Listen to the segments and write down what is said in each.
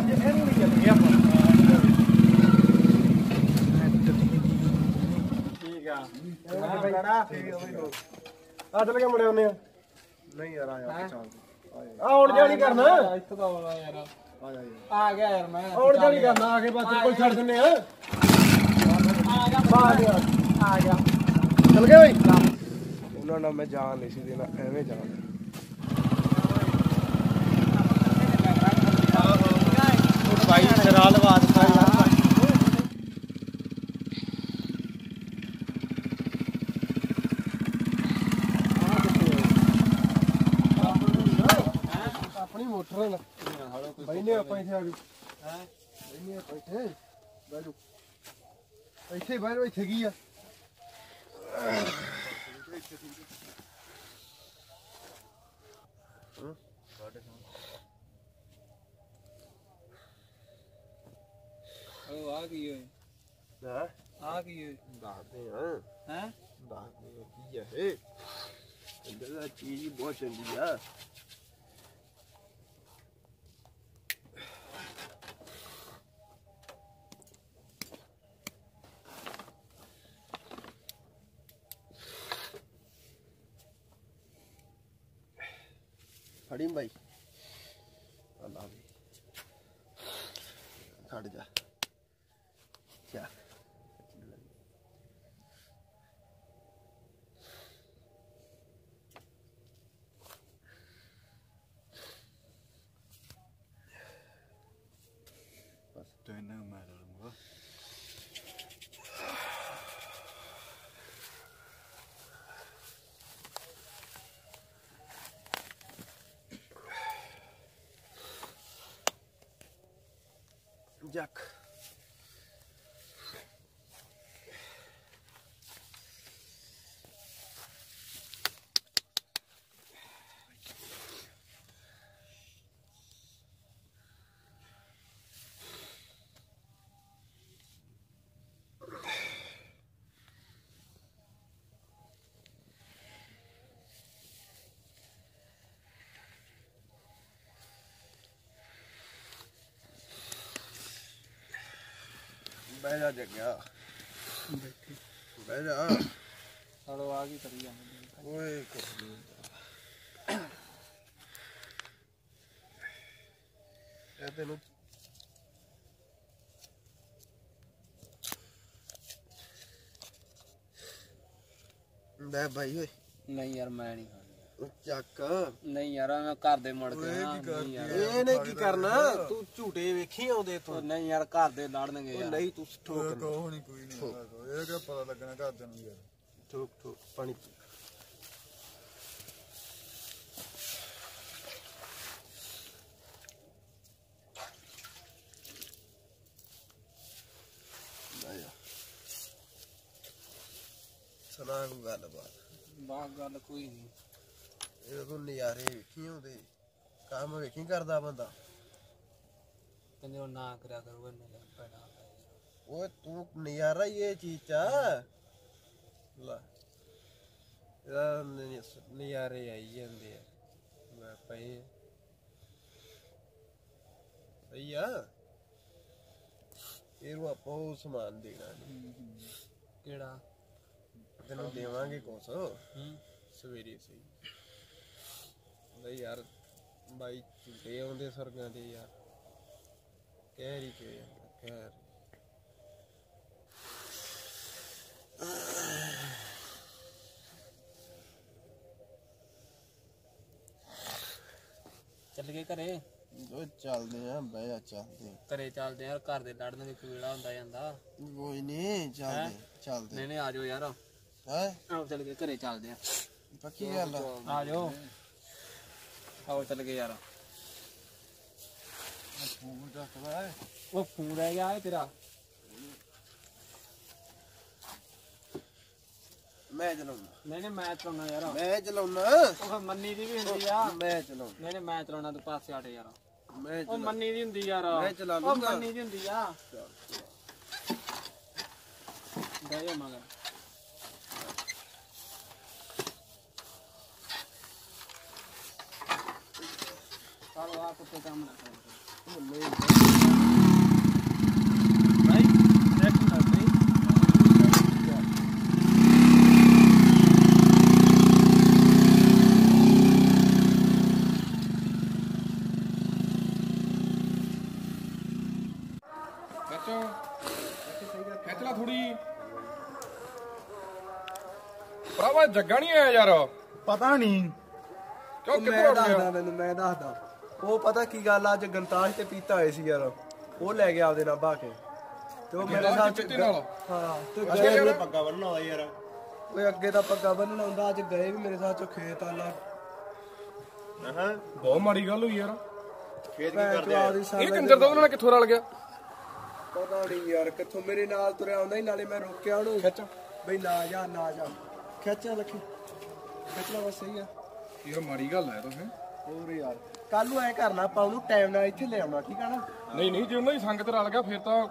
ਅੱਜ ਇਹਨੂੰ ਨਹੀਂ ਚੱਲ ਗਿਆ ਠੀਕ ਆ। ਹਾਂ ਬੜਾ ਆ ਚੱਲ ਕੇ ਮੁੜੇ ਆਉਨੇ ਆ। ਨਹੀਂ ਯਾਰ ਆਇਆ ਚੱਲ। ਆ ਹੁਣ ਜਾਣੀ ਕਰਨਾ। ਇੱਥੋਂ ਦਾ ਆਉਣਾ ਯਾਰ। ਆ ਜਾ ਯਾਰ ਆ ਗਿਆ ਯਾਰ ਮੈਂ। ਹੁਣ ਜਾਣੀ ਕਰਨਾ ਆ ਕੇ ਬਸ ਕੋਈ ਛੱਡ ਦਿੰਨੇ ਆ। ਆ ਗਿਆ। ਆ ਗਿਆ। ਆ ਗਿਆ। ਚੱਲ ਗਏ ਬਈ। ਉਹਨਾਂ ਨਾਲ ਮੈਂ ਜਾਣ ਨਹੀਂ ਸੀ ਦੇਣਾ ਐਵੇਂ ਜਾਣ। ਭਾਈ ਸ਼ਰਾ ਲਵਾ ਦਿੱਤਾ ਆਪਣੀ ਮੋਟਰ ਨਾਲ। ਬੈਨੇ ਆਪਾਂ ਇੱਥੇ ਆ ਗਏ ਹੈ ਬੈਨੇ ਆਪਾਂ ਇੱਥੇ। ਬੈਠੋ ਇੱਥੇ ਬੈਠੋ ਇੱਥੇ ਕੀ ਆ? ਉਹ ਆ ਕੀ ਹੋਏ ਹਾਂ? ਆ ਕੀ ਹੋਏ ਦੱਸਦੇ ਹੈ? ਕੀ ਦਾ ਚੀਜ਼ ਬਹੁਤ ਚੰਗੀ ਆ। ਫੜੀ ਬਾਈ ਅੱਲਾ ਵੀ ਖੜ ਜਾ ਚਾ ਬਸ ਤੈਨੂੰ ਮੈਂ ਬਹਿ ਜਾ ਜੱਗਿਆ। ਬੈਠੀ। ਬਹਿ ਜਾ। ਹਲੋ ਆ ਕੀ ਕਰੀ ਜਾਂਦੇ ਓਏ ਕੁਛ ਨੀ ਹੁੰਦਾ। ਇਹ ਤੈਨੂੰ ਲੈ ਭਾਈ ਓਏ। ਨਹੀਂ ਯਾਰ ਮੈਂ ਨਹੀਂ ਚੱਕ। ਨਹੀਂ ਯਾਰ ਮੈਂ ਘਰ ਦੇ ਮੁੜ ਕੇ ਨਾ ਨਹੀਂ ਯਾਰ। ਇਹਨੇ ਕੀ ਕਰਨਾ? ਤੂੰ ਝੂਟੇ ਵੇਖੀ ਆਉਂਦੇ ਤੂੰ ਨਹੀਂ ਯਾਰ ਘਰ ਦੇ ਲੜਨਗੇ ਯਾਰ। ਨਹੀਂ ਤੂੰ ਠੋਕ ਨਾ। ਕੋਹ ਨਹੀਂ ਕੋਈ ਨਹੀਂ ਇਹ ਕਿਹੜਾ ਪਤਾ ਲੱਗਣਾ ਘਰ ਨੂੰ ਯਾਰ। ਠੋਕ ਠੋਕ ਪਾਣੀ ਸੁਣਾ ਕੋਈ ਗੱਲਬਾਤ ਬਾਹ ਗੱਲ ਕੋਈ ਨਹੀਂ ਇਹ ਤੂੰ ਨਜ਼ਾਰੇ ਵੇਖੀ ਆਉਂਦੇ ਕੰਮ ਵੇਖੀ ਕਰਦਾ ਬੰਦਾ। ਕਹਿੰਦੇ ਉਹ ਨਾ ਕਰਿਆ ਕਰੂਗਾ ਨਹੀਂ ਪੈਣਾ ਓਏ ਤੂੰ ਨਜ਼ਾਰਾ ਹੀ ਇਹ ਚੀਜ਼ ਚ ਲੈ ਇਹਦਾ ਨ- ਨਜ਼ਾਰੇ ਆਈ ਜਾਂਦੇ ਆ। ਮੈਂ ਪਈ ਸਹੀ ਆ। ਇਹਨੂੰ ਆਪਾਂ ਉਹ ਸਮਾਨ ਦੇਣਾ ਨੀ। ਕਿਹੜਾ? ਤੈਨੂੰ ਦੇਵਾਂਗੇ ਕੁਛ। ਹੂੰ। ਸਵੇਰੇ ਸਹੀ। ਨਹੀਂ ਯਾਰ ਬਾਈ ਝੂਟੇ ਆਉਂਦੇ ਸਰਗਾਂ ਦੇ ਯਾਰ। ਕਹਿ ਰਹੀ ਕਿ ਕਹਿ ਰਹੀ ਚੱਲ ਗਏ ਘਰੇ? ਉਹ ਚੱਲਦੇ ਆ ਬਹਿ ਜਾ ਚੱਲਦੇ ਆ। ਘਰੇ ਚੱਲਦੇ ਯਾਰ ਘਰ ਦੇ ਲੜਨ ਦੇ ਕੋਈ ਵੇਲਾ ਹੁੰਦਾ ਜਾਂਦਾ? ਕੋਈ ਨਹੀਂ ਚੱਲਦੇ ਚੱਲਦੇ। ਨਹੀਂ ਨਹੀਂ ਆ ਜਾਓ ਯਾਰ। ਹੈ? ਆਓ ਚੱਲ ਗਏ ਘਰੇ ਚੱਲਦੇ ਆ। ਪੱਕੀ ਗੱਲ ਆ। ਆ ਜਾਓ। ਆਓ ਚੱਲ ਗਏ ਯਾਰ। ਫੋਨ ਚੱਕਦਾ ਹੈ ਉਹ ਫੋਨ ਰਹਿ ਗਿਆ ਹੈ ਤੇਰਾ। ਮੈਂ ਚਲਾਉਣਾ। ਨਹੀਂ ਨਹੀਂ ਮੈਂ ਚਲਾਉਣਾ ਯਾਰ। ਮੈਂ ਚਲਾਉਣਾ। ਉਹ ਮੰਨੀ ਦੀ ਵੀ ਹੁੰਦੀ ਆ। ਮੈਂ ਚਲਾਉਣਾ। ਨਹੀਂ ਨਹੀਂ ਮੈਂ ਚਲਾਉਣਾ ਤੂੰ ਪਾਸੇ ਹਟ ਯਾਰ। ਮੈਂ ਉਹ ਮੰਨੀ ਦੀ ਹੁੰਦੀ ਯਾਰ। ਮੈਂ ਚਲਾ ਉਹ। ਮੰਨੀ ਦੀ ਹੁੰਦੀ ਆ। ਬਹਿ ਜਾ ਮਗਰ। ਕੰਮ ਨਾ ਕਰੋ ਭਾਈ ਭਰਾਵਾ ਜੱਗਾ ਨਹੀਂ ਆਇਆ ਯਾਰ। ਪਤਾ ਨਹੀਂ ਕਿਉਂ ਕਿੱਥੇ ਉੱਡ ਦੱਸਦਾ ਗਿਆ? ਤੈਨੂੰ ਮੈਂ ਦੱਸਦਾ। ਉਹ ਪਤਾ ਕੀ ਗੱਲ ਆ, ਅੱਜ ਗੰਤਾਜ ਤੇ ਪੀਤਾ ਹੋਏ ਸੀ ਯਾਰ। ਉਹ ਲੈ ਗਿਆ ਆਪਦੇ ਨਾਲ ਬਾ ਕੇ। ਤੇ ਉਹ ਮੇਰੇ ਨਾਲ? ਹਾਂ ਤੇ ਅੱਗੇ ਗਏ ਪੱਗਾ ਬੰਨਣਾ ਆਉਂਦਾ ਯਾਰ। ਓਏ ਅੱਗੇ ਤਾਂ ਪੱਗਾ ਬੰਨਣਾ ਹੁੰਦਾ ਅੱਜ ਗਏ ਵੀ ਮੇਰੇ ਸਾਥ ਚੋਂ ਖੇਤ ਆਲਾ ਬਹੁਤ ਮਾੜੀ ਗੱਲ ਹੋਈ ਯਾਰ। ਖੇਤ ਕੀ ਕਰਦੇ ਆ? ਇਹ ਕੰਜਰ ਦਾ ਉਹਨਾਂ ਨਾਲ ਕਿੱਥੋਂ ਰਲ ਗਿਆ? ਪਤਾ ਨਹੀਂ ਯਾਰ ਕਿੱਥੋਂ ਮੇਰੇ ਨਾਲ ਤੁਰਿਆ ਆਉਂਦਾ ਹੀ ਨਾਲੇ ਮੈਂ ਰੋਕਿਆ ਉਹਨੂੰ। ਖਿੱਚ। ਬਈ ਨਾ ਜਾ ਨਾ ਜਾ। ਖਿੱਚਿਆ ਰੱਖੀ ਖਿੱਚਣਾ ਬਸ ਸਹੀ ਆ। ਯਾਰ ਮਾੜੀ ਗੱਲ ਹੈ ਤਾਂ ਹੈ। ਹੋਰ ਯਾਰ ਕੱਲ ਨੂੰ ਐ ਕਰਨਾ ਆਪਾਂ ਉਹਨੂੰ ਟਾਈਮ ਨਾਲ ਇੱਥੇ ਲੈ ਆਉਣਾ ਠੀਕ ਆ ਨਾ? ਨਹੀਂ ਨਹੀਂ ਜੇ ਉਹਨਾਂ ਦੀ ਸੰਗਤ ਰਲ ਗਿਆ ਫਿਰ ਤਾਂ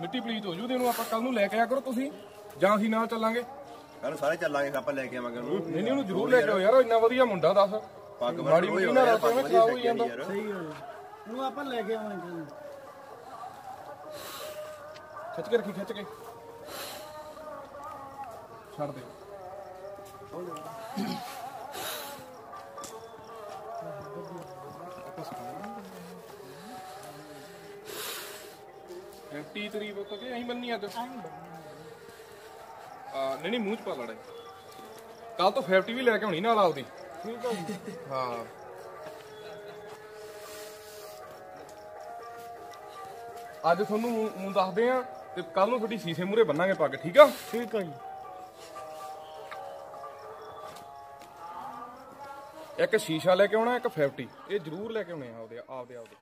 ਮਿੱਟੀ ਪਲੀਤ ਹੋ ਜੂ ਤੇ ਉਹਨੂੰ ਆਪਾਂ ਕੱਲ ਨੂੰ ਲੈ ਕੇ ਆਇਆ ਕਰੋ ਤੁਸੀਂ ਜਾਂ ਅਸੀਂ ਨਾਲ ਚੱਲਾਂਗੇ। ਕੱਲ ਸਾਰੇ ਚੱਲਾਂਗੇ ਆਪਾਂ ਲੈ ਕੇ ਆਵਾਂਗੇ ਉਹਨੂੰ। ਨਹੀਂ ਨਹੀਂ ਉਹਨੂੰ ਜ਼ਰੂਰ ਲੈ ਕੇ ਆਓ ਯਾਰ ਇੰਨਾ ਵਧੀਆ ਮੁੰਡਾ ਦੱਸ। ਪੱਗ ਮਾੜੀ ਮੋਟੀ ਨਾਲ ਰਸੋਂ ਵਿੱਚ ਖਾਓ ਹੀ ਜਾਂਦਾ। ਸਹੀ ਗੱਲ ਉਹਨੂੰ ਆਪਾਂ ਲੈ ਕੇ ਆਵਾਂਗੇ ਖਿੱਚ ਕੇ ਰੱਖੀ ਖਿੱਚ ਕੇ। ਛੱਡ ਦੇ। ਹੋ ਜਾ 30 ਤਰੀਕ ਤੱਕ ਅਸੀਂ ਬੰਨੀ ਅੱਜ। ਨਹੀਂ ਨਹੀਂ ਮੂੰਹ ਚ ਪਾ ਲੜਾ ਕੱਲ ਤੋਂ 50 ਵੀ ਲੈ ਕੇ ਆਉਣੀ ਨਾਲ ਆਉਦੀ ਅੱਜ ਤੁਹਾਨੂੰ ਮੂੰਹ ਦੱਸਦੇ ਆ ਤੇ ਕੱਲ ਨੂੰ ਤੁਹਾਡੀ ਸ਼ੀਸ਼ੇ ਮੂਰੇ ਬੰਨਾਂਗੇ ਪੱਗ ਠੀਕ ਆ? ਠੀਕ ਆ ਜੀ। ਇੱਕ ਸ਼ੀਸ਼ਾ ਲੈ ਕੇ ਆਉਣਾ ਇੱਕ 50 ਇਹ ਜ਼ਰੂਰ ਲੈ ਕੇ ਆਉਣੇ ਆ ਆਪਦੇ ਆਪਦੇ ਆਪਦੇ।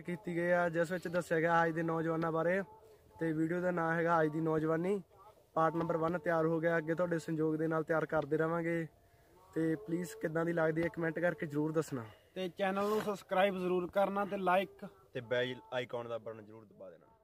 ਕੀਤੀ ਗਈ ਆ ਜਿਸ ਵਿੱਚ ਦੱਸਿਆ ਗਿਆ ਅੱਜ ਦੇ ਨੌਜਵਾਨਾਂ ਬਾਰੇ ਤੇ ਵੀਡੀਓ ਦਾ ਨਾਮ ਹੈਗਾ ਅੱਜ ਦੀ ਨੌਜਵਾਨੀ। ਪਾਰਟ ਨੰਬਰ 1 ਤਿਆਰ ਹੋ ਗਿਆ ਅੱਗੇ ਤੁਹਾਡੇ ਸੰਯੋਗ ਦੇ ਨਾਲ ਤਿਆਰ ਕਰਦੇ ਰਵਾਂਗੇ। ਤੇ ਪਲੀਜ਼ ਕਿੱਦਾਂ ਦੀ ਲੱਗਦੀ ਹੈ ਕਮੈਂਟ ਕਰਕੇ ਜਰੂਰ ਦੱਸਣਾ। ਤੇ ਚੈਨਲ ਨੂੰ ਸਬਸਕ੍ਰਾਈਬ ਜ਼ਰੂਰ ਕਰਨਾ ਤੇ ਲਾਈਕ ਤੇ ਬੈਲ ਆਈਕਨ ਦਾ ਬਟਨ ਜ਼ਰੂਰ ਦਬਾ ਦੇਣਾ।